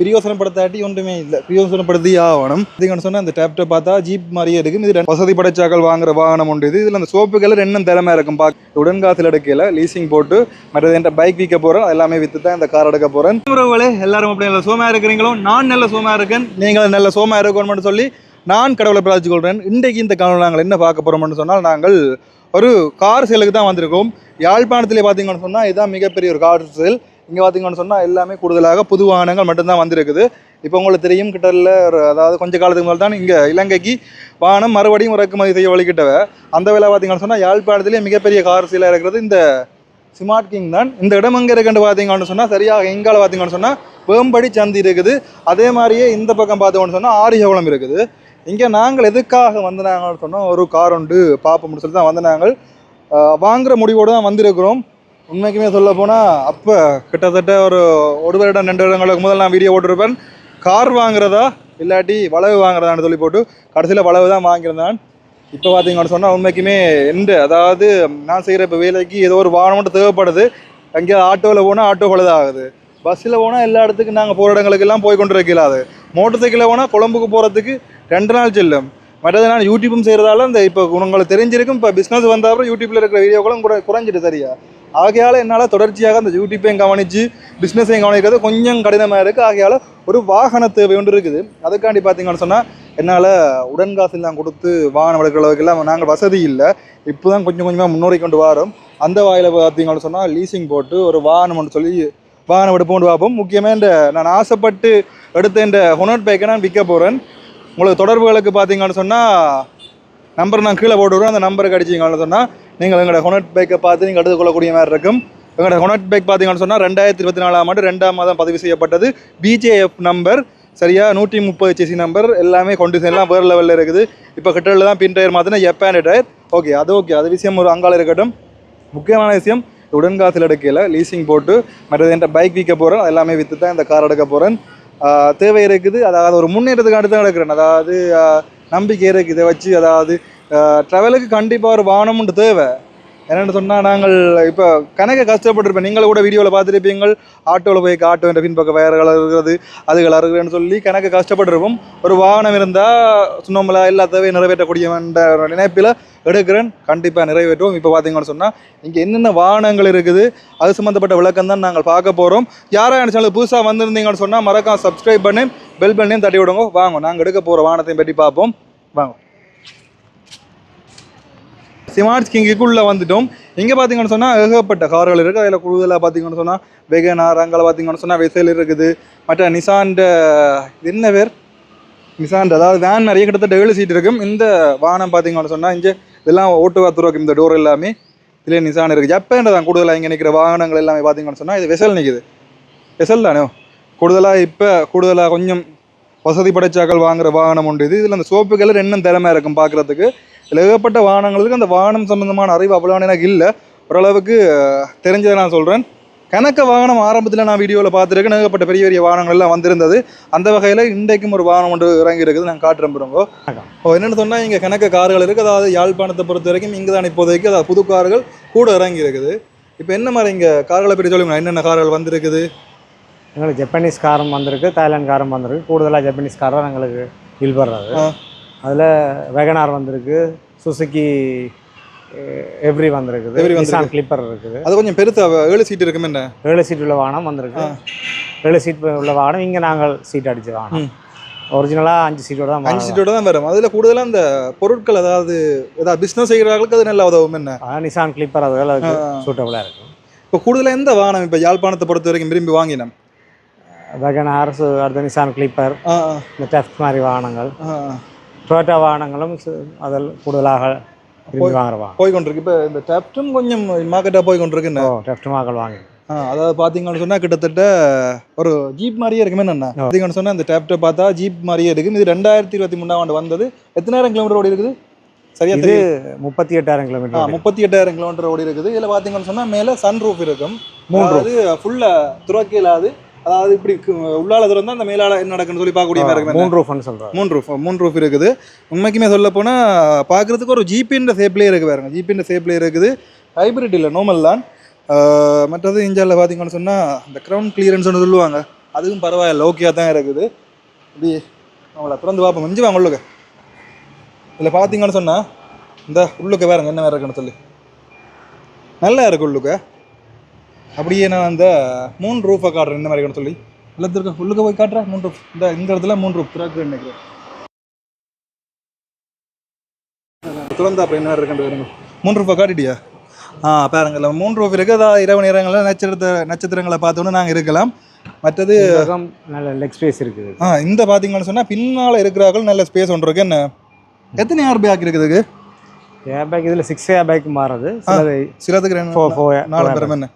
பிரியோசனப்படுத்தாட்டி ஒன்றுமே இல்லை. பிரியோசனப்படுத்தி ஆகணும். இதுன்னு சொன்னால் அந்த டேப்டை பார்த்தா ஜீப் மாதிரியே இருக்கும் இது வசதி படைச்சாக்கள் வாங்குற வாகனம் உண்டு இது. இதில் அந்த சோப்புகள் ரெண்டும் திறமை இருக்கும். பார்க்க உடன்காசில் எடுக்கல லீசிங் போட்டு மற்றது என்கிட்ட பைக் விற்க போகிறேன் எல்லாமே விற்று தான் இந்த கார் எடுக்க போகிறேன் உறவுகளே எல்லாரும் அப்படி நல்ல சோமா இருக்கிறீங்களோ? நான் நல்ல சோமா இருக்கேன். நீங்கள் நல்ல சோமா இருக்கணும்னு சொல்லி நான் கடவுளை பிரார்த்திச்சு கொள்கிறேன் இன்றைக்கு இந்த காணொலி நாங்கள் என்ன பார்க்க போகிறோம்னு சொன்னால் நாங்கள் ஒரு கார் சேலுக்கு தான் வந்திருக்கோம். யாழ்ப்பாணத்திலே பார்த்தீங்கன்னு சொன்னால் இதுதான் மிகப்பெரிய ஒரு கார் சேல் இங்கே பார்த்தீங்கன்னு சொன்னால் எல்லாமே கூடுதலாக புது வாகனங்கள் மட்டும்தான் வந்திருக்குது. இப்போ உங்களுக்கு தெரியும் கிட்டல ஒரு அதாவது கொஞ்ச காலத்துக்கு முதல் தான் இங்கே இலங்கைக்கு வாகனம் மறுபடியும் இறக்குமதி செய்ய வழிகிட்டவ. அந்த வேலை பார்த்தீங்கன்னு சொன்னால் யாழ்ப்பாணத்திலே மிகப்பெரிய கார் சீலாக இருக்கிறது இந்த ஸ்மார்ட் கிங் தான். இந்த இடம் எங்கே இருக்குன்னு பார்த்தீங்கன்னு சொன்னால் சரியாக எங்கால பார்த்தீங்கன்னு சொன்னால் வேம்படி சந்தி இருக்குது. அதே மாதிரியே இந்த பக்கம் பார்த்தோம்னு சொன்னால் ஆரியகுளம் இருக்குது. இங்கே நாங்கள் எதுக்காக வந்தாங்கன்னு சொன்னால் ஒரு கார் உண்டு பார்ப்போம்னு சொல்லி தான் வந்து வாங்குகிற முடிவோடு தான் வந்திருக்கிறோம். உண்மைக்குமே சொல்ல போனால் அப்போ கிட்டத்தட்ட ஒரு ஒரு வருடம் ரெண்டு வருடங்களுக்கு முதல் நான் வீடியோ போட்டிருப்பேன். கார் வாங்குறதா இல்லாட்டி வளவு வாங்குறதான்னு சொல்லி போட்டு கடைசியில் வளவு தான் வாங்கியிருந்தான். இப்போ பார்த்தீங்கன்னு சொன்னால் உண்மைக்குமே எந்த அதாவது நான் செய்கிற இப்போ வேலைக்கு ஏதோ ஒரு வாகனம் மட்டும் தேவைப்படுது. எங்கேயாவது ஆட்டோவில் போனால் ஆட்டோ பழுதாகுது பஸ்ஸில் போனால் எல்லா இடத்துக்கும் நாங்கள் போகிற இடங்களுக்கெல்லாம் போய் கொண்டு இருக்கலாது மோட்டர் சைக்கிளில் போனால் கொழம்புக்கு போகிறதுக்கு ரெண்டு நாள் செல்லும். மற்றது நான் யூடியூப்பும் செய்கிறதால இந்த இப்போ உங்களுக்கு தெரிஞ்சிருக்கும் இப்போ பிஸ்னஸ் வந்த அப்புறம் யூடியூப்பில் இருக்கிற வீடியோக்களும் கூட குறைஞ்சிட்டு சரியா? ஆகையால் என்னால் தொடர்ச்சியாக அந்த யூடியூப்பையும் கவனித்து பிஸ்னஸையும் கவனிக்கிறது கொஞ்சம் கடினமாக இருக்குது ஆகையால் ஒரு வாகன தேவை ஒன்று இருக்குது. அதுக்காண்டி பார்த்தீங்கன்னு சொன்னால் என்னால் உடன்காசெல்லாம் கொடுத்து வாகனம் எடுக்கிற அளவுக்குலாம் நாங்கள் வசதி இல்லை. இப்போ தான் கொஞ்சம் கொஞ்சமாக முன்னோடி கொண்டு வரோம். அந்த வாயில் பார்த்தீங்கன்னு சொன்னால் லீசிங் போட்டு ஒரு வாகனம் ஒன்று சொல்லி வாகனம் எடுப்போம்னு பார்ப்போம். முக்கியமாக இந்த நான் ஆசைப்பட்டு எடுத்த இந்த ஹொனட் பைக்கை நான் விற்க போகிறேன் உங்களுக்கு தொடர்புகளுக்கு பார்த்தீங்கன்னு சொன்னால் நம்பர் நான் கீழே போட்டு அந்த நம்பருக்கு அடிச்சிங்கன்னு சொன்னால் நீங்கள் எங்களோட ஹொனட் பைக்கை பார்த்து நீங்கள் எடுத்துக்கொள்ளக்கூடிய மாதிரி இருக்கும். எங்களோட ஹொனட் பைக் பார்த்தீங்கன்னு சொன்னால் ரெண்டாயிரத்தி இருபத்தி நாலாம் ஆண்டு ரெண்டாம் மாதம் பதிவு செய்யப்பட்டது. பிஜேஎஃப் நம்பர் சரியா? நூற்றி முப்பது சிசி நம்பர் எல்லாமே கொண்டிஷன்லாம் வேறு லெவலில் இருக்குது. இப்போ கிட்டலில் தான் பின் டயர் மாற்றினா ஜப்பான் டயர் ஓகே அது ஓகே அது விஷயம் ஒரு அங்கால இருக்கட்டும். முக்கியமான விஷயம் உடன்காசில் எடுக்கையில் லீசிங் போட்டு மற்றது என்கிட்ட பைக் விற்க போகிறேன் எல்லாமே விற்று தான் இந்த கார் எடுக்க போகிறேன் தேவை இருக்குது. அதாவது ஒரு முன்னேற்றத்துக்கு அடுத்து தான் எடுக்கிறேன் அதாவது நம்பிக்கை இருக்குது. இதை வச்சு அதாவது ட்ராவலுக்கு கண்டிப்பாக ஒரு வாகனம் தேவை. என்னென்னு சொன்னால் நாங்கள் இப்போ கணக்கு கஷ்டப்பட்டுருப்பேன். நீங்கள் கூட வீடியோவில் பார்த்துருப்பீங்கள். ஆட்டோவில் போய் ஆட்டோ என்ற பின்பக்க வயர்கள் இருக்கிறது அதுகள் இருக்குதுன்னு சொல்லி கணக்கு கஷ்டப்பட்டிருப்போம். ஒரு வாகனம் இருந்தால் சொன்னோம்ல எல்லா தேவையும் நிறைவேற்றக்கூடிய நினைப்பில் எடுக்கிறேன். கண்டிப்பாக நிறைவேற்றுவோம். இப்போ பார்த்தீங்கன்னு சொன்னால் இங்கே என்னென்ன வாகனங்கள் இருக்குது அது சம்மந்தப்பட்ட விளக்கம் தான் நாங்கள் பார்க்க போகிறோம் யாராக நினச்சாலும் புதுசாக வந்திருந்தீங்கன்னு சொன்னால் மறக்காம சப்ஸ்கிரைப் பண்ணி பெல் பண்ணியும் தட்டி விடுங்க. வாங்க நாங்கள் எடுக்க போகிற வாகனத்தையும் பற்றி பார்ப்போம். வாங்க. ஸ்மார்ட் கிங்குக்குள்ளே வந்துட்டோம். இங்கே பார்த்தீங்கன்னு சொன்னால் ஏகப்பட்ட கார்கள் இருக்குது அதில் கூடுதலாக பார்த்தீங்கன்னு சொன்னால் வெகனார் அங்கே பார்த்தீங்கன்னு சொன்னால் வெசல் இருக்குது. மற்ற நிசாண்ட என்ன பேர்? நிசாண்ட் அதாவது வேன் நிறைய கிட்டத்தட்ட ஏழு சீட் இருக்கும். இந்த வாகனம் பார்த்தீங்கன்னு சொன்னால் இங்கே இதெல்லாம் ஓட்டு இந்த டோர் எல்லாமே இதில் நிசான் இருக்குது ஜப்பான் தான் கூடுதலாக இங்கே நிற்கிற வாகனங்கள் எல்லாமே பார்த்தீங்கன்னு சொன்னால் இது வெசல் நிற்குது வெசல் தானே? கூடுதலாக இப்போ கூடுதலாக கொஞ்சம் வசதி படைச்சாக்கள் வாங்குற வாகனம் உண்டு. இது இதில் அந்த சோப்புகள் ரெண்டும் திறமை இருக்கும் பார்க்குறதுக்கு இதில் ஏகப்பட்ட வாகனங்களுக்கு அந்த வாகனம் சம்மந்தமான அறிவு அவ்வளோ எனக்கு இல்லை. ஓரளவுக்கு தெரிஞ்சதை நான் சொல்கிறேன் கணக்க வாகனம் ஆரம்பத்தில் நான் வீடியோவில் பார்த்துருக்கேன். ஏகப்பட்ட பெரிய பெரிய வாகனங்கள் எல்லாம் வந்திருந்தது. அந்த வகையில் இன்றைக்கும் ஒரு வாகனம் ஒன்று இறங்கி இருக்குது நான் காட்டுறேன் பிறங்கோ ஓ என்னென்னு சொன்னால் இங்கே கணக்க கார்கள் இருக்குது அதாவது யாழ்ப்பாணத்தை பொறுத்த வரைக்கும் இங்கே தான் இப்போதைக்கு அதாவது புது கார்கள் கூட இறங்கி இருக்குது இப்போ என்ன மாதிரி இங்கே கார்களை பற்றி சொல்லுங்க. என்னென்ன கார்கள் வந்திருக்குது? எங்களுக்கு ஜப்பனீஸ் காரம் வந்திருக்கு தாய்லாந்து காரம் வந்திருக்கு. கூடுதலாக ஜப்பனீஸ் கார் தான் எங்களுக்கு இல்படுறது. அதில் வெகனார் வந்திருக்கு சுசுக்கி எவ்ரி வந்திருக்குது. Every நிசான் கிளிப்பர் இருக்குது. அது கொஞ்சம் பெருசா ஏழு சீட் இருக்கும் என்ன? ஏழு சீட் உள்ள வாகனம் வந்திருக்கு. ஏழு சீட் உள்ள வாகனம் இங்கே நாங்கள் சீட் அடிச்ச வாகனம். ஒரிஜினலாக அஞ்சு சீட்டோட தான் அஞ்சு. சீட்டோட தான் வரும். அதில் கூடுதலாக இந்த பொருட்கள் அதாவது ஏதாவது பிஸ்னஸ் செய்கிறவர்களுக்கு அது நல்லா உதவும் என்ன? நிசான் கிளிப்பர் அது அதுக்கு சூட்டபுளாக இருக்கும் இப்போ கூடுதலாக எந்த வாகனம் இப்போ யாழ்ப்பாணத்தை பொறுத்த வரைக்கும் விரும்பி வாங்கினோம்? வெகனார் சு- அடுத்த நிசான் கிளிப்பர் இந்த டெஃப்ட் மாதிரி வாகனங்கள். டொயோட்டா வாகனங்களும் அதில் கூடுதலாக போய் கொண்டிருக்கு. இப்போ இந்த டெப்டும் கொஞ்சம் மார்க்கெட்டாக போய் வாங்கி அதாவது பார்த்தீங்கன்னு சொன்னால் கிட்டத்தட்ட ஒரு ஜீப் மாதிரியே இருக்குமே என்ன பார்த்தீங்கன்னு சொன்னால் இந்த டேப்டை பார்த்தா ஜீப் மாதிரியே இருக்கும் இது ரெண்டாயிரத்தி இருபத்தி மூணாம் ஆண்டு வந்தது. எத்தனாயிரம் கிலோமீட்டர் ஓடி இருக்குது? சரியா இது முப்பத்தி எட்டாயிரம் கிலோமீட்டர் முப்பத்தி எட்டாயிரம் கிலோமீட்டர் ஓடி இருக்குது. இதில் பார்த்தீங்கன்னு சொன்னால் மேலே சன் ரூஃப் இருக்கும். மூணு அதாவது ஃபுல்லாக துறக்க இல்லாது அதாவது இப்படி உள்ளால திறந்தா அந்த மேலால என்ன நடக்குன்னு சொல்லி பார்க்கக்கூடிய மாதிரி இருக்கும். மூணு ரூஃப்னு சொல்கிறாங்க மூணு ரூஃப் மூணு ரூஃப் இருக்குது. உண்மைக்குமே சொல்ல போனால் பார்க்குறதுக்கு ஒரு ஜிபின்ற ஷேப்லேயே இருக்குது பாருங்க. ஜிபின்ற ஷேப்லேயே இருக்குது. ஹைபிரிட் இல்லை நார்மல் தான். மற்றது இந்தியாவில் பார்த்தீங்கன்னு சொன்னால் இந்த க்ரௌண்ட் கிளியரன்ஸ்னு சொல்லுவாங்க. அதுவும் பரவாயில்ல ஓகேயா தான் இருக்குது. இப்படி அவங்கள திறந்து பார்ப்போம். மிஞ்சி வாங்க உள்ளுக்க. இதில் பார்த்தீங்கன்னு சொன்னா இந்த உள்ளுக்க வேறங்க என்ன வேற இருக்குன்னு சொல்லி. நல்லா இருக்கு உள்ளுக்க. அப்படியே நான் அந்த மூணு ரூஃபை காட்டுறேன். இந்த மாதிரி இருக்குன்னு சொல்லி. எல்லாத்திற்கும் உள்ளுக்க போய் காட்டுறேன். மூணு ரூஃப் இந்த இந்த இடத்துல மூணு ரூஃப் திறக்கு நினைக்கிறேன். திறந்தா அப்போ என்ன இருக்குன்னு பாருங்க மூணு ரூபா காட்டிட்டியா? ஆ பாருங்கல்ல மூன்று ரூபா இருக்குது. அதாவது இரவு நேரங்களில் நட்சத்திர நட்சத்திரங்களை பார்த்தோன்னு நாங்கள் இருக்கலாம். மற்றது நல்ல லெக் ஸ்பேஸ் இருக்குது. ஆ இந்த பார்த்தீங்கன்னு சொன்னால் பின்னால் இருக்கிறார்கள். நல்ல ஸ்பேஸ் ஒன்று இருக்கு. என்ன? எத்தனை ஏர் பேக் இருக்குதுக்கு ஏர் பேக் இதில் சிக்ஸ் ஏர் பேக் மாறுது. சிலது சிலதுக்கு ஃபோர் ஃபோர் நாலு பேரும் என்ன?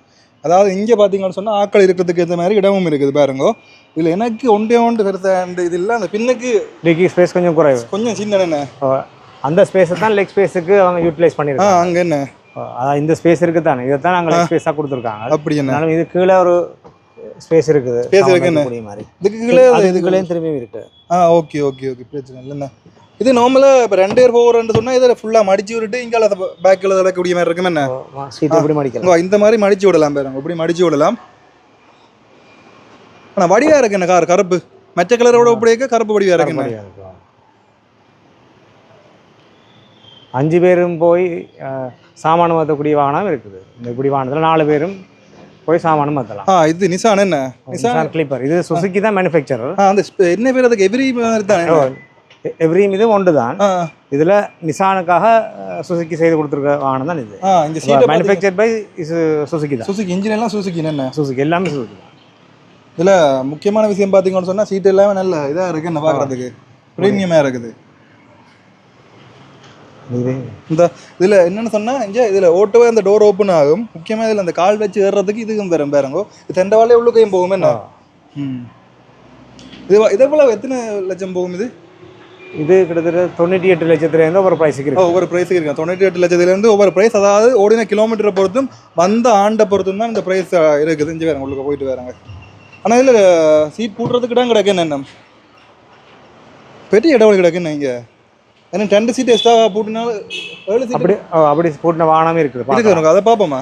அதாவது இங்கே பார்த்தீங்கன்னு சொன்னால் ஆட்கள் இருக்கிறதுக்கு ஏற்ற மாதிரி இடமும் இருக்குது பாருங்க. இதில் எனக்கு ஒன்றே ஒன்று இந்த இது இல்லை. அந்த பின்னுக்கு டிக்கி ஸ்பேஸ் கொஞ்சம் குறைவு. கொஞ்சம் சின்ன அந்த ஸ்பேஸை தான் லெக் ஸ்பேஸுக்கு அவங்க யூட்டிலைஸ் பண்ணியிருக்காங்க. அங்கே என்ன? அதான் இந்த ஸ்பேஸ் இருக்குது தானே. இதை தான் நாங்கள் லெக் ஸ்பேஸாக கொடுத்துருக்காங்க. அப்படி என்ன? இது கீழே ஒரு ஸ்பேஸ் இருக்குது. Space இருக்கு மாதிரி. இதுக்கு கீழே இதுக்குள்ளேயும் திரும்பி இருக்கு. ஆ ஓகே ஓகே ஓகே. பிரச்சனை இல்லைண்ணா. இது நார்மலாக இப்போ ரெண்டு பேர் போகிறேன்னு சொன்னால் இதில் ஃபுல்லாக மடிச்சு விட்டுட்டு இங்கே பேக்கில் விடக்கூடிய மாதிரி இருக்கும் என்ன? சீட் எப்படி மடிக்கலாம். இந்த மாதிரி மடிச்சு விடலாம் பாருங்க. இப்படி மடிச்சு விடலாம். ஆனால் வடிவாக இருக்கு என்ன கார்? கருப்பு. மற்ற கலரோட அப்படியே கருப்பு வடிவாக இருக்கு. அஞ்சு பேரும் போய் சாமானம் மாற்றக்கூடிய வாகனம் இருக்குது. இந்த இப்படி வாகனத்தில் நாலு பேரும் போய் சாமானம் மாற்றலாம். ஆ இது நிசான் என்ன? நிசான் கிளிப்பர் இது சுசுக்கி தான் மேனுஃபேக்சரர் அந்த என்ன பேர் அதுக்கு? எவ்ரி மாதிரி தானே? எவ்ரி இது ஒன்று தான் இதில் நிசானுக்காக சுசுக்கி செய்து கொடுத்துருக்க வாகனம் தான் இது. இந்த சீட்டை மேனுஃபேக்சர் பை சுசுக்கி தான். சுசுகி இன்ஜின் எல்லாம் சுசுகி என்ன சுசுகி எல்லாமே சுசுகி தான். இதில் முக்கியமான விஷயம் பார்த்தீங்கன்னு சொன்னால் சீட் எல்லாமே நல்ல இதாக இருக்கு என்ன பார்க்குறதுக்கு? ப்ரீமியமாக இருக்குது. இந்த இதில் என்னென்னு சொன்னால் இங்கே இதில் ஓட்டவே அந்த டோர் ஓப்பன் ஆகும். முக்கியமாக இதில் அந்த கால் வச்சு ஏறுறதுக்கு இதுக்கும் பெறும் பாருங்கோ. இது தெண்ட வாழை உள்ளுக்கையும் போகும் என்ன? ம். இது இதே போல் எத்தனை லட்சம் போகும் இது? இது கிட்டத்தட்ட தொண்ணூற்றி எட்டு லட்சத்துலேருந்து ஒரு ப்ரைஸுக்கு ஆ, இருக்கு ஒவ்வொரு ப்ரைஸுக்கு இருக்கு. தொண்ணூற்றி எட்டு லட்சத்துலேருந்து ஒவ்வொரு ப்ரைஸ் அதாவது ஓடின கிலோமீட்டரை பொறுத்தும் வந்த ஆண்டை பொறுத்தும் தான் இந்த ப்ரைஸ் இருக்குது. இங்கே வேறுங்க உள்ளுக்கு போயிட்டு வராங்க ஆனால் இதில் சீட் போடுறதுக்கு இடம் கிடக்கு என்ன பெரிய இடம் கிடக்கு என்ன இங்கே? ஏன்னா ரெண்டு சீட் எக்ஸ்ட்ரா போட்டுனாலும் ஏழு சீட் அப்படி அப்படி போட்டின வாகனமே இருக்குது இருக்கு பார்க்கலாம். எனக்கு அதை பார்ப்போமா.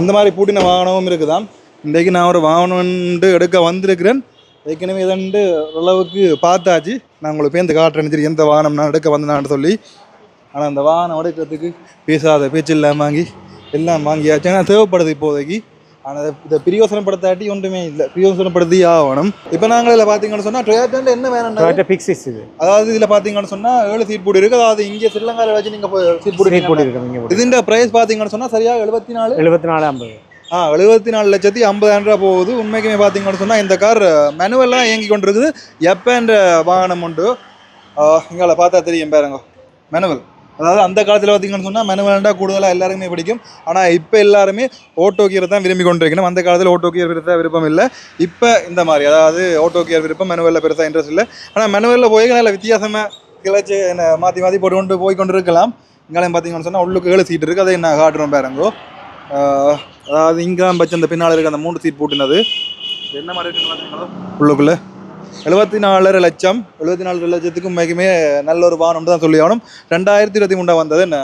அந்த மாதிரி பூட்டின வாகனமும் இருக்குதாம். இன்றைக்கு நான் ஒரு வாகனம் எடுக்க வந்திருக்கிறேன். ஏற்கனவே இதண்டு ஓரளவுக்கு பார்த்தாச்சு. நான் உங்களுக்கு பேருந்து காட்டுறேன்னு சரி எந்த வாகனம் நான் எடுக்க வந்தேனான்னு சொல்லி. ஆனால் அந்த வாகனம் எடுக்கிறதுக்கு பேசாத பேச்சு இல்லாம வாங்கி எல்லாம் வாங்கியாச்சு. ஆனால் தேவைப்படுது இப்போதைக்கு. ஆனால் இதை பிரியோசனப்படுத்தாட்டி ஒன்றுமே இல்லை. பிரியோசனப்படுத்தி ஆகணும். இப்போ நாங்கள் இதில் பார்த்தீங்கன்னு சொன்னால் ட்ரேட்டன்ல என்ன வேணும் Pixis இது. அதாவது இதில் பார்த்தீங்கன்னு சொன்னால் ஏழு சீட் போட்டு இருக்கு. அதாவது இங்கே ஸ்ரீலங்காவில் வச்சு நீங்கள் சீட் சீட் போட்டு போட்டிருக்கோம் இங்கே போட்டு இதுன்ற ப்ரைஸ் பார்த்தீங்கன்னு சொன்னால் சரியா எழுபத்தி நாலு. எழுபத்தி நாலு ஐம்பது. ஆ எழுபத்தி நாலு லட்சத்தி ஐம்பதாயிரம் ரூபா போகுது. உண்மைக்குமே பார்த்தீங்கன்னு சொன்னால் இந்த கார் மேனுவலாக இயங்கி கொண்டிருக்குது எப்பன்ற வாகனம் உண்டு. இங்கே பார்த்தா தெரியும் பாருங்க. மேனுவல் அதாவது அந்த காலத்தில் பார்த்தீங்கன்னு சொன்னால் மேனுவல்டா கூடுதலாக எல்லாருமே பிடிக்கும். ஆனால் இப்போ எல்லாருமே ஓட்டோ கியர் தான் விரும்பி கொண்டிருக்கணும். அந்த காலத்தில் ஓட்டோ கியர் பெருசாக விருப்பம் இல்லை. இப்போ இந்த மாதிரி அதாவது ஓட்டோ கியர் விருப்பம் மெனுவலில் பெருசாக இன்ட்ரெஸ்ட் இல்லை. ஆனால் மெனுவலில் போய் நல்ல வித்தியாசமாக கிளச்சி என்ன மாற்றி மாற்றி போட்டு கொண்டு போய் கொண்டு இருக்கலாம் இங்கேயும் பார்த்தீங்கன்னு சொன்னால் உள்ளுக்கு ஏழு சீட் இருக்குது அதை நான் காட்டுறோம் பாருங்கோ. அதாவது இங்கெல்லாம் பச்சை அந்த பின்னால் இருக்க அந்த மூணு சீட் போட்டுனது. என்ன மாதிரி இருக்குன்னு உள்ளுக்குள்ள. எழுபத்தி நாலரை லட்சம். எழுபத்தி நாலு லட்சத்துக்கு உண்மைக்குமே நல்ல ஒரு வாகனம் தான் சொல்லி ஆகணும் ரெண்டாயிரத்தி இருபத்தி மூணா வந்தது என்ன?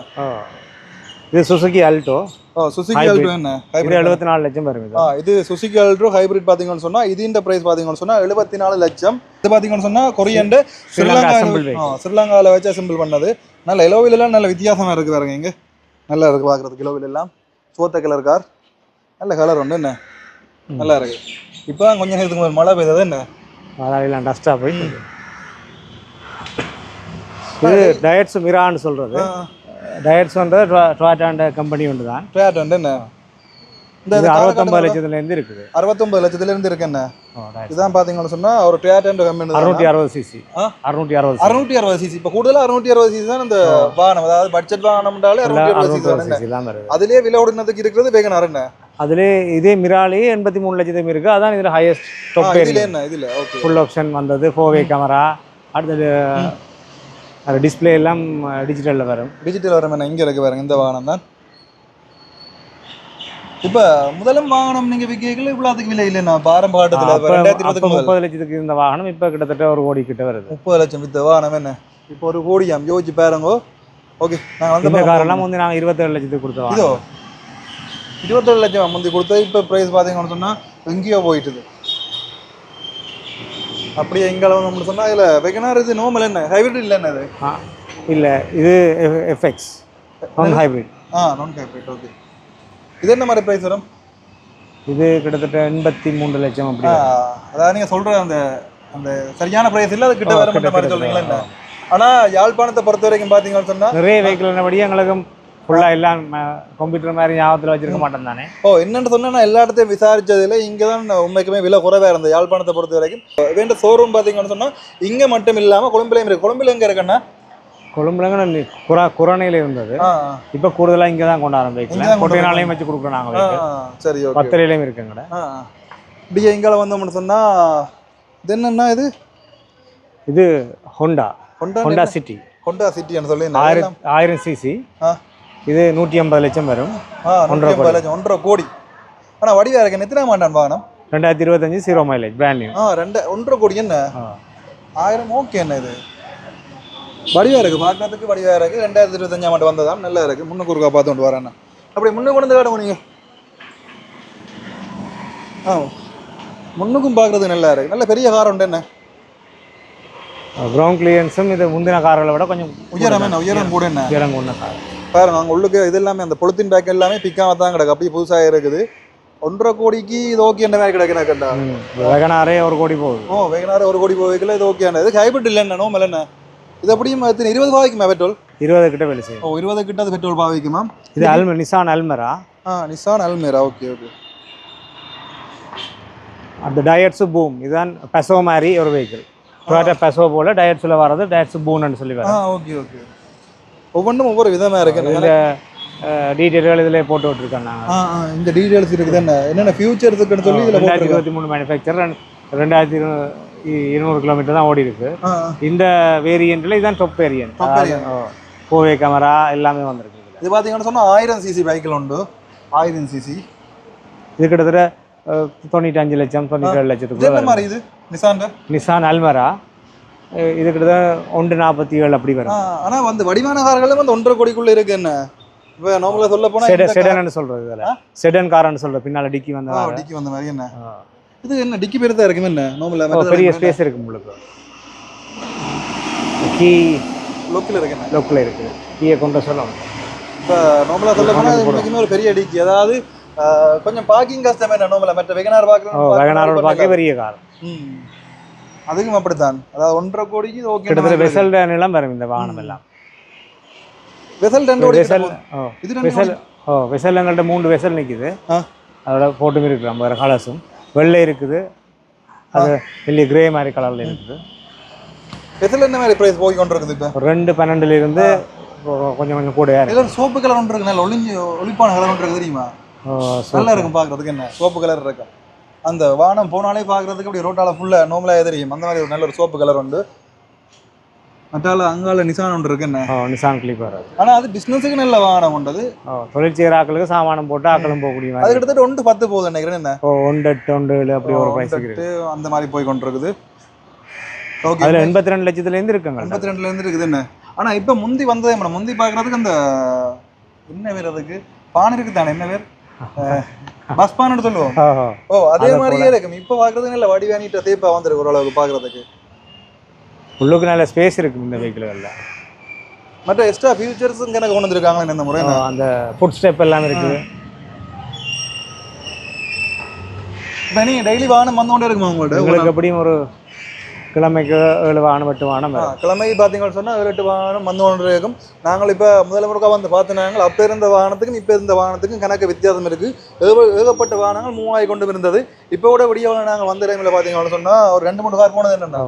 இது சுசுகி அல்டோ ஓ சுசுகி. அல்ட்ரோ என்ன? ஹைபிரிட் எழுபத்தி நாலு லட்சம் வரும் இது. ஆ இது சுசுகி அல்ட்ரோ ஹைபிரிட் பார்த்தீங்கன்னு சொன்னால் இதுன்ற ப்ரைஸ் பார்த்தீங்கன்னு சொன்னால் எழுபத்தி நாலு லட்சம். இது பார்த்தீங்கன்னு சொன்னால் கொரியண்டு ஸ்ரீலங்கா. ஸ்ரீலங்காவில் வச்சு அசம்பிள் பண்ணது. நல்ல எலோவிலெல்லாம் நல்ல வித்தியாசமாக இருக்குது பாருங்க இங்கே. நல்லா இருக்குது பார்க்குறதுக்கு எலோவில் எல்லாம். சோத்த கலர் கார் நல்ல கலர் உண்டு என்ன? நல்லா இருக்கு. இப்போ கொஞ்ச நேரத்துக்கு முன்னாடி மழை பெய்தது என்ன? அதான் டஸ்ட்டாக போய் இது டயட்ஸ் மிரான்னு சொல்கிறது டயட்ஸ் வந்து டொயாட்டாண்ட கம்பெனி ஒன்று தான் வந்து என்ன? இந்த அறுபத்தொம்பது. லட்சத்துலேருந்து இருக்குது. அறுபத்தொன்பது லட்சத்துல இருந்து இருக்கு என்ன. இதான் பார்த்தீங்கன்னு சொன்னால் ஒரு ட்ரேட் அண்ட் கம்பெனி அறுநூற்றி அறுபது சிசி? அறுநூற்றி அறுபது அறுநூற்றி அறுபது சிசி இப்போ கூடுதலாக அறுநூற்றி அறுபது சிசி தான் இந்த வாகனம் அதாவது பட்ஜெட் வாகனம்ன்றாலே அறுநூற்றி அறுபது சிசி தான் அதுலயே விலை ஓடுனதுக்கு இருக்கிறது வேகனார் என்ன? அதிலே இதே மிராலே எண்பத்தி மூணு லட்சத்துக்கு இருக்குது அதான் இதில் highest top okay full option வந்தது ஃபோவே கேமரா அடுத்தது டிஸ்பிளே எல்லாம் டிஜிட்டலில் வரும். டிஜிட்டல் வர என்ன? இங்க இருக்கு பாருங்க இந்த வாகனம் தான். இப்ப முதலும் வாகனம் நீங்க விற்கல இவ்வளவுக்கு விலை இல்லைண்ணா. பாரம்ப காட்டத்துல முப்பது லட்சத்துக்கு இருந்த வாகனம் இப்போ கிட்டத்தட்ட ஒரு கோடி கிட்ட வருது. முப்பது லட்சம் வித்த வாகனம் என்ன? இப்போ ஒரு கோடியாம். யோசிச்சு பாருங்க. ஓகே நாங்க இந்த வந்து காரெல்லாம் வந்து நாங்கள் இருபத்தேழு லட்சத்துக்கு கொடுத்த இதோ இருபத்தேழு லட்சம் முந்தி கொடுத்தது. இப்போ ப்ரைஸ் பார்த்தீங்கன்னு சொன்னால் எங்கேயோ போயிட்டுது. அப்படியே எங்கே நம்ம சொன்னால் இதில் வெகனார் இது நோமல் என்ன ஹைபிரிட் இல்லை என்ன இது? இல்லை இது எஃப்எக்ஸ் நான் ஹைப்ரிட் ஆ நான் ஹைபிரிட் ஓகே இது என்ன மாதிரி ப்ரைஸ் வரும்? இது கிட்டத்தட்ட எண்பத்தி மூன்று லட்சம் அப்படி அதாவது நீங்கள் சொல்கிற அந்த அந்த சரியான ப்ரைஸ் இல்லை அது கிட்ட வர மாதிரி என்ன ஆனால் யாழ்ப்பாணத்தை பொறுத்த வரைக்கும் பார்த்தீங்கன்னு சொன்னால் நிறைய வெஹிக்கிள் படி எங்களுக்கு ஃபுல்லாக எல்லாம் கம்ப்யூட்டர் மாதிரி ஞாபகத்தில் வச்சிருக்க மாட்டோம் தானே ஓ என்னன்னு சொன்னா நான் எல்லா இடத்தையும் விசாரிச்சதுல இங்க தான் உண்மைக்குமே விலை குறைவா இருந்தது. யாழ்ப்பாணத்தை பொறுத்த வரைக்கும். வேண்ட ஷோரூம் பாத்தீங்கன்னு சொன்னா இங்க மட்டும் இல்லாம கொழும்புலையும் இருக்கு. கொழும்புல எங்க இருக்குன்னா கொழும்புலங்க குரா குரணையில் இருந்தது. இப்போ கூடுதலாக இங்கே தான் இங்க கொண்டு கொட்டைனாலையும் வச்சு கொடுக்குறோம் நாங்கள் சரி பத்திரையிலையும் இருக்குங்கட இப்படியே எங்கால வந்தோம்னு சொன்னா இது என்னன்னா இது? இது Honda. Honda Honda City. Honda சிட்டின்னு சொல்லி ஆயிரம் ஆயிரம் சிசி. ஆ. இது நூற்றி ஐம்பது லட்சம் வரும். நூற்றி ஐம்பது லட்சம் ஒன்றரை கோடி. ஆனா வடிவா இருக்கு. எத்தனை மாட்டான் வாகனம்? ரெண்டாயிரத்தி இருபத்தஞ்சு ஜீரோ மைலேஜ் பிராண்ட் நியூ ஆ ரெண்டு ஒன்றரை கோடி என்ன? ஆயிரம் ஓகே என்ன இது. வடிவா இருக்கு. பார்க்கறதுக்கு வடிவா இருக்கு. ரெண்டாயிரத்தி இருபத்தஞ்சாம் ஆண்டு வந்ததாம். நல்லா இருக்கு. முன்னுக்கு ஒருக்கா பார்த்து கொண்டு வரேன் அப்படி முன்னுக்கு கொண்டு வந்து காட்டுங்க நீங்க. ஆ முன்னுக்கும் பார்க்கறது நல்லா இருக்கு. நல்ல பெரிய கார் உண்டு என்ன கிரவுண்ட் கிளியரன்ஸும் இது முந்தின கார்களை விட கொஞ்சம் உயரம் என்ன உயரம் கூட என்ன உயரம் கொண்ட கார் பாருங்க அங்கே உள்ளுக்கு இது எல்லாமே அந்த பொலித்தீன் பேக் எல்லாமே பிக்காம தான் கிடக்கு. அப்படியே புதுசாக இருக்குது. ஒன்றரை கோடிக்கு இது ஓகேன்ற மாதிரி கிடக்கு எனக்கு கேட்டா வெகனாரே ஒரு கோடி போகுது. ஓ வேகனார ஒரு கோடி போய்க்கல இது ஓகேயான இது ஹைபிரிட் இல்லைன்னா நோ என்ன? இது அப்படியும் இருபது பாவிக்குமா பெட்ரோல் இருபது கிட்ட வேலை செய்யும். ஓ இருபது கிட்ட அது பெட்ரோல் பாவிக்குமா இது அல்ம நிசான் அல்மரா ஆ நிசான் அல்மேரா ஓகே ஓகே அந்த டயட்ஸு பூம் இதுதான் பெசோ மாதிரி ஒரு வெஹிக்கிள் டொயோட்டா பெசோ போல டயட்ஸில் வர்றது டயட்ஸ் பூன்னு சொல்லி ஆ வரும் ஓகே ஓகே ஒவ்வொன்றும் ஒவ்வொரு விதமாக இருக்கு. இதில் டீட்டெயில்கள் இதில் போட்டு ஆ ஆ இந்த டீடைல்ஸ் இருக்குது. என்ன என்னென்ன ஃபியூச்சர் இருக்குன்னு சொல்லி இதில் ரெண்டாயிரத்தி இருபத்தி மூணு மேனுஃபேக்சர் ரெண்டாயிரத்தி இரு இருநூறு கிலோமீட்டர் தான் ஓடி இருக்கு. இந்த வேரியண்ட்டில் இதுதான் டாப் வேரியன்ட். போவே கேமரா எல்லாமே வந்திருக்கு. இது பார்த்தீங்கன்னு சொன்னால் ஆயிரம் சிசி பைக்கில் உண்டு. ஆயிரம் சிசி இது கிட்டத்தட்ட அஹ், தொண்ணூத்தஞ்சு லட்சம் தொண்ணூற்றி ஏழு இது நிசான்ட நிசான் அல்மரா இது கிட்டத்தட்ட ஒன்று நாற்பத்தி ஏழு அப்படி வரும். ஆனால் வந்து வடிவான கார்களும் வந்து ஒன்றரை கோடிக்குள்ள இருக்கு என்ன? இப்போ நார்மலாக சொல்ல போனால் செடன்னு சொல்றது இதில். செடன் காரன்னு சொல்றது பின்னால டிக்கி வந்த டிக்கி வந்த மாதிரி என்ன? இது என்ன டிக்கி பெருதா இருக்குமே என்ன? நார்மலாக பெரிய ஸ்பேஸ் இருக்கு உங்களுக்கு. கீ லோக்கில் இருக்கு என்ன? லொக்கில் இருக்கு. கீயை கொண்டு சொல்லணும். இப்போ நார்மலாக சொல்ல போனால் ஒரு பெரிய டிக்கி. அதாவது கொஞ்சம் பார்க்கிங் கஷ்டம் என்ன? நார்மலாக மற்ற வெகனார் ஓ பார்க்குறோம் வேகனாரோட பார்க்க பெரிய கார். அதுக்கும் அப்படித்தான். அதாவது ஒன்றரை கோடிக்கு இது கிட்டத்தட்ட ஓகே வெசல் நிலம் வரும் இந்த வாகனம் எல்லாம். வெசல் கோடி வெசல் இது வெசல் ஓ வெசல் எங்கள்கிட்ட மூணு வெசல் நிற்குது அதோட போட்டும் இருக்கு நம்ம வேறு கலர்ஸும் வெள்ளை இருக்குது. அது வெளியே கிரே மாதிரி கலரில் இருக்குது. வெசல் என்ன மாதிரி ப்ரைஸ் போய் கொண்டு இருக்குது இப்போ ரெண்டு பன்னெண்டுல இருந்து கொஞ்சம் கொஞ்சம் இருக்கு. இதில் சோப்பு கலர் ஒன்று இருக்கு நல்ல ஒளிஞ்சு ஒளிப்பான கலர் ஒன்று இருக்கு தெரியுமா? நல்லா இருக்கும் பார்க்கறதுக்கு என்ன? சோப்பு கலர் இருக்கும் அந்த வானம் போனாலே பார்க்கறதுக்கு அப்படி ரோட்டால ஃபுல்லாக நோமலாக தெரியும். அந்த மாதிரி ஒரு நல்ல ஒரு சோப்பு கலர் உண்டு. மற்றால அங்கால நிசான் ஒன்று இருக்கு என்ன? ஓ நிசான் கிளிப்பர் அது. ஆனால் அது பிஸ்னஸுக்கு நல்ல வாகனம் உண்டது செய்கிற ஆக்களுக்கு சாமானம் போட்டு ஆக்களும் போகக்கூடிய அது மாதிரி கிட்டத்தட்ட ஒன்று பத்து போகுது நினைக்கிறேன் என்ன? ஓ ஒன்று எட்டு ஒன்று அப்படி ஒரு ப்ரைஸ் அந்த மாதிரி போய் கொண்டிருக்குது. ஓகே அதில் எண்பத்தி ரெண்டு லட்சத்துலேருந்து இருக்குங்க. எண்பத்தி ரெண்டுல இருந்து இருக்குது என்ன? ஆனா இப்ப முந்தி வந்ததே முந்தி பாக்குறதுக்கு அந்த என்ன பேர் அதுக்கு? பான் இருக்கு தானே என்ன பேர்? பஸ் பான்னு சொல்லுவோம். ஓ அதே மாதிரியே இருக்கும் இப்ப பாக்குறதுக்கு நல்ல வடிவானிட்ட தேப்பா வந்துருக்கு ஓரளவுக்கு பாக்குறதுக்கு. உள்ளுக்கு நல்ல ஸ்பேஸ் இருக்கு இந்த வெஹிக்கிள்களில் மற்ற எக்ஸ்ட்ரா ஃபியூச்சர்ஸும் எனக்கு கொண்டு வந்திருக்காங்களே இந்த முறை? அந்த ஃபுட் ஸ்டெப் எல்லாம் இருக்குது இப்போ நீங்க டெய்லி வாகனம் வந்து கொண்டே இருக்குமா உங்கள்ட்ட? உங்களுக்கு எப்படியும் ஒரு கிழமைக்கு ஏழு வாகனம் எட்டு வாகனம் கிழமை பார்த்தீங்கன்னு சொன்னா ஏழு எட்டு வாகனம் வந்து கொண்டு இருக்கும் நாங்கள் இப்போ முதல்ல முறைக்கா வந்து பார்த்தினாங்க அப்போ இருந்த வாகனத்துக்கும் இப்போ இருந்த வாகனத்துக்கும் கணக்கு வித்தியாசம் இருக்கு. ஏக- ஏகப்பட்ட வாகனங்கள் மூவாய் கொண்டு இருந்தது. இப்போ கூட விடியவில் நாங்கள் வந்த டைமில் பார்த்தீங்கன்னு சொன்னா ஒரு ரெண்டு மூணு கார் போனது என்னென்னா.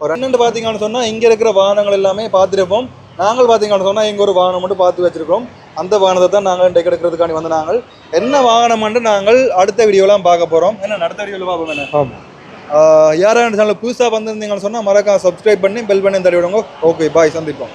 ஒரு ரெண்டு பார்த்தீங்கன்னு சொன்னா இங்க இருக்கிற வாகனங்கள் எல்லாமே பார்த்துருப்போம். நாங்கள் பார்த்தீங்கன்னு சொன்னா இங்க ஒரு வாகனம் மட்டும் பார்த்து வச்சிருக்கோம் அந்த வாகனத்தை தான் நாங்கள் டெக் எடுக்கிறதுக்காண்டி வந்து நாங்கள். என்ன வாகனம் நாங்கள் அடுத்த வீடியோலாம் பார்க்க போறோம். என்ன அடுத்த வீடியோவில் பார்ப்போம் என்ன? யாராவது சேனல் புதுசாக வந்திருந்தீங்கன்னு சொன்னால் மறக்காம சப்ஸ்கிரைப் பண்ணி பெல் பண்ணி தட்டி விடுங்க. ஓகே பாய் சந்திப்போம்.